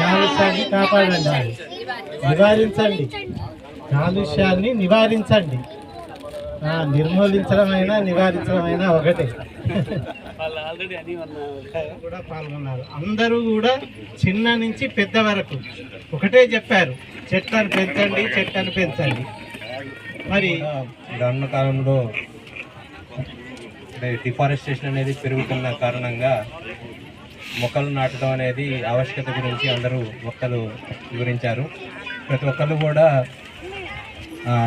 కాలుష్యాన్ని కాపాడండి. నివారించండి. కాలుష్యాన్ని నివారించండి. ఆ, నిర్మూలించడమైనా నివారించడమైనా ఒకటే. కూడా పాల్గొన్నారు. అందరూ కూడా చిన్న నుంచి పెద్ద వరకు. ఒకటే చెప్పారు. చెట్లను పెంచండి చెట్లను పెంచండి. మరి రానున్న కాలంలో అంటే డిఫారెస్టేషన్ అనేది పెరుగుతున్న కారణంగా మొక్కలు నాటడం అనేది ఆవశ్యకత గురించి అందరూ మొక్కలు వివరించారు. ప్రతి ఒక్కళ్ళు కూడా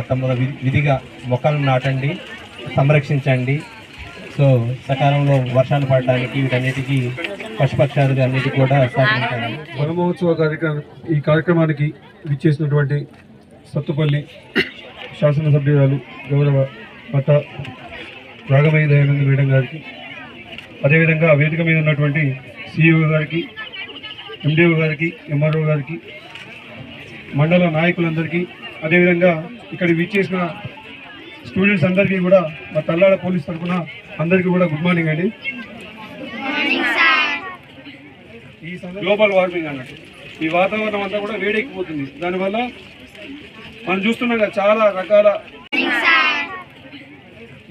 తమ విధిగా మొక్కలు నాటండి సంరక్షించండి. సో సకాలంలో వర్షాలు పడడానికి వీటన్నిటికీ పశుపక్షాదులు అన్నిటికీ కూడా సహకరించాలి. వనమహోత్సవ కార్యక్రమం ఈ కార్యక్రమానికి విచ్చేసినటువంటి సత్తుపల్లి శాసనసభ్యురాలు గౌరవ పట్ట రాగమయ్య దయానంద మేడం గారికి. అదేవిధంగా వేదిక మీద ఉన్నటువంటి సిఇఓ గారికి ఎండిఓ గారికి ఎంఆర్ఓ గారికి మండల నాయకులందరికీ అదేవిధంగా ఇక్కడ విచ్చేసిన స్టూడెంట్స్ అందరికీ కూడా మా తల్లాడ పోలీస్ తరఫున అందరికీ కూడా గుడ్ మార్నింగ్ అండి. ఈ గ్లోబల్ వార్మింగ్ అన్నట్టు. ఈ వాతావరణం అంతా కూడా వేడెక్కిపోతుంది. దానివల్ల మనం చూస్తున్నాం కదా చాలా రకాల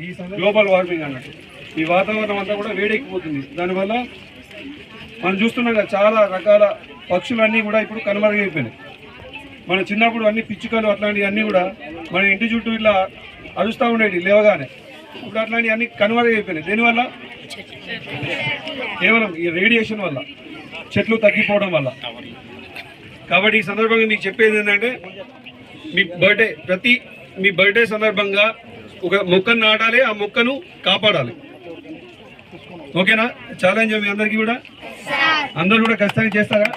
ఈ గ్లోబల్ వార్మింగ్ అన్నట్టు. ఈ వాతావరణం అంతా కూడా వేడెక్కిపోతుంది. దానివల్ల మనం చూస్తున్నాం కదా చాలా రకాల పక్షులన్నీ కూడా ఇప్పుడు కనుమరుగైపోయినాయి. మన చిన్నప్పుడు అన్ని పిచ్చుకలు అట్లాంటివి అన్నీ కూడా మన ఇంటి చుట్టూ ఇట్లా అరుస్తూ ఉండేవి లేవగానే. ఇప్పుడు అట్లాంటివి అన్ని కనుమరుగైపోయినాయి. దీనివల్ల? కేవలం ఈ రేడియేషన్ వల్ల చెట్లు తగ్గిపోవడం వల్ల. కాబట్టి ఈ సందర్భంగా మీకు చెప్పేది ఏంటంటే మీ బర్త్డే ప్రతి మీ బర్త్డే సందర్భంగా ఒక మొక్కను నాటాలి ఆ మొక్కను కాపాడాలి. ఓకేనా? ఛాలెంజ్ మీ అందరికీ కూడా? అందరూ కూడా ఖచ్చితంగా చేస్తారా?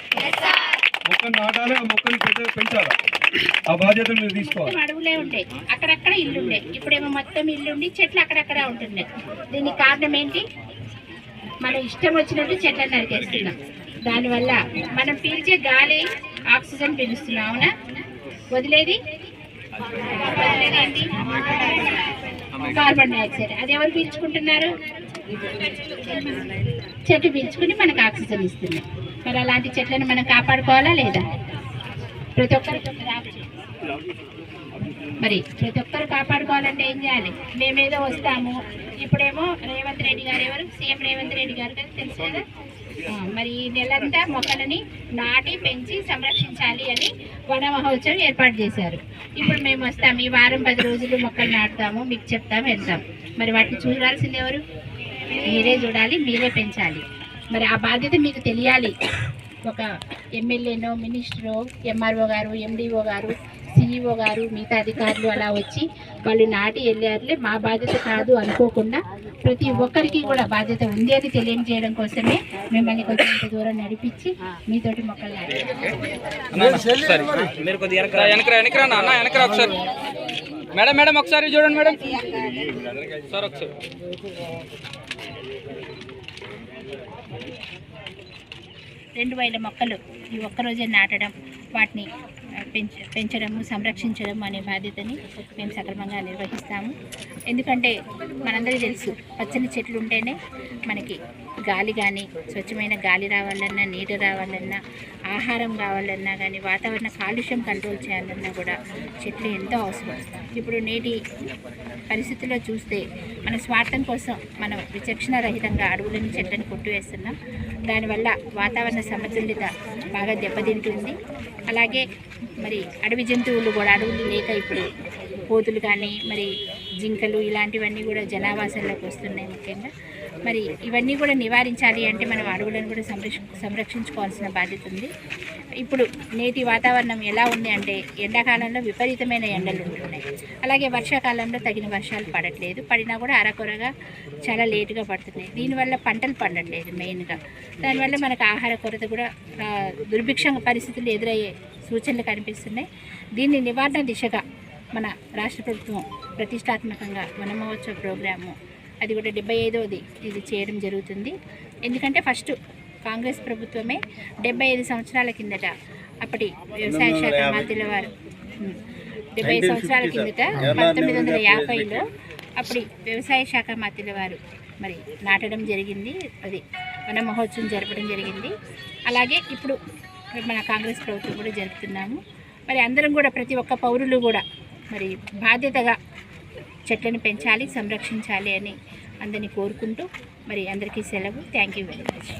మొక్కను నాటాలి ఆ మొక్కను పెంచాలి. ఆ బాధ్యత మీరు తీసుకోవాలి. అడవులే ఉండే అక్కడక్కడ ఇల్లు ఉండే. ఇప్పుడేమో మొత్తం ఇల్లు ఉండి చెట్లు అక్కడక్కడ ఉంటున్నాయి. దీనికి కారణం ఏంటి? మనం ఇష్టం వచ్చినట్టు చెట్లను నరికేస్తున్నాం. దానివల్ల మనం పీల్చే గాలి ఆక్సిజన్ పీలుస్తున్నాం అవునా? వదిలేది? వదిలేది ఏంటి? Carbon dioxide. అది ఎవరు పీల్చుకుంటున్నారు? చెట్టు పీల్చుకుని మనకు ఆక్సిజన్ ఇస్తుంది. మరి అలాంటి చెట్లను మనం కాపాడుకోవాలా లేదా? ప్రతి ఒక్కరు మరి ప్రతి ఒక్కరు కాపాడుకోవాలంటే ఏం చేయాలి? మేమేదో వస్తాము. ఇప్పుడేమో రేవంత్ రెడ్డి గారు ఎవరు? సీఎం రేవంత్ రెడ్డి గారు కదా తెలుసు కదా? మరి ఈ నెలంతా మొక్కలని నాటి పెంచి సంరక్షించాలి అని వన మహోత్సవం ఏర్పాటు చేశారు. ఇప్పుడు మేము వస్తాం ఈ వారం పది రోజులు మొక్కలు నాటుతాము. మీకు చెప్తాం వెళ్తాం మరి వాటిని చూడాల్సింది ఎవరు? మీరే చూడాలి మీరే పెంచాలి. మరి ఆ బాధ్యత మీకు తెలియాలి. ఒక ఎమ్మెల్యేనో మినిస్టరో ఎంఆర్ఓ గారు ఎండిఓ గారు సిఇఓ గారు మిగతా అధికారులు అలా వచ్చి వాళ్ళు నాటి వెళ్ళారులే మా బాధ్యత కాదు అనుకోకుండా ప్రతి ఒక్కరికి కూడా బాధ్యత ఉంది అని తెలియజేయడం కోసమే మిమ్మల్ని కొంచెం దూరం నడిపించి మీతోటి మొక్కలు నాటి మేడం మేడం ఒకసారి చూడండి మేడం. సార్ ఒకసారి. రెండు వేల మొక్కలు ఈ ఒక్కరోజే నాటడం వాటిని పెంచ పెంచడము సంరక్షించడం అనే బాధ్యతని మేము సక్రమంగా నిర్వహిస్తాము. ఎందుకంటే మనందరికీ తెలుసు పచ్చని చెట్లు ఉంటేనే మనకి గాలి కానీ స్వచ్ఛమైన గాలి రావాలన్నా నీరు రావాలన్నా ఆహారం కావాలన్నా కానీ వాతావరణ కాలుష్యం కంట్రోల్ చేయాలన్నా కూడా చెట్లు ఎంతో అవసరం. ఇప్పుడు నేటి పరిస్థితుల్లో చూస్తే మన స్వార్థం కోసం మనం విచక్షణ రహితంగా అడవులను చెట్లను కొట్టివేస్తున్నాం. దానివల్ల వాతావరణ సమతుల్యత బాగా దెబ్బతింటుంది. అలాగే మరి అడవి జంతువులు కూడా అడవులు లేక ఇప్పుడు కోతులు కానీ మరి జింకలు ఇలాంటివన్నీ కూడా జనావాసాల్లోకి వస్తున్నాయి ముఖ్యంగా. మరి ఇవన్నీ కూడా నివారించాలి అంటే మనం అడవులను కూడా సంరక్ష సంరక్షించుకోవాల్సిన బాధ్యత ఉంది. ఇప్పుడు నేటి వాతావరణం ఎలా ఉంది అంటే ఎండాకాలంలో విపరీతమైన ఎండలు ఉంటున్నాయి. అలాగే వర్షాకాలంలో తగిన వర్షాలు పడట్లేదు. పడినా కూడా అరకొరగా చాలా లేటుగా పడుతున్నాయి. దీనివల్ల పంటలు పండట్లేదు మెయిన్గా. దానివల్ల మనకు ఆహార కొరత కూడా దుర్భిక్ష పరిస్థితులు ఎదురయ్యే సూచనలు కనిపిస్తున్నాయి. దీన్ని నివారణ దిశగా మన రాష్ట్ర ప్రభుత్వం ప్రతిష్టాత్మకంగా వన మహోత్సవ ప్రోగ్రాము అది కూడా డెబ్బై ఐదవది ఇది చేయడం జరుగుతుంది. ఎందుకంటే ఫస్ట్ కాంగ్రెస్ ప్రభుత్వమే డెబ్బై ఐదు సంవత్సరాల కిందట అప్పటి వ్యవసాయ శాఖ మంత్రుల వారు డెబ్బై ఐదు సంవత్సరాల కిందట పంతొమ్మిది వందల యాభైలో అప్పటి వ్యవసాయ శాఖ మంత్రుల వారు మరి నాటడం జరిగింది. అది వన మహోత్సవం జరపడం జరిగింది. అలాగే ఇప్పుడు మన కాంగ్రెస్ ప్రభుత్వం కూడా జరుపుతున్నాము. మరి అందరం కూడా ప్రతి ఒక్క పౌరులు కూడా మరి బాధ్యతగా చెట్లను పెంచాలి సంరక్షించాలి అని అందరినీ కోరుకుంటూ మరి అందరికీ సెలవు. Thank you very much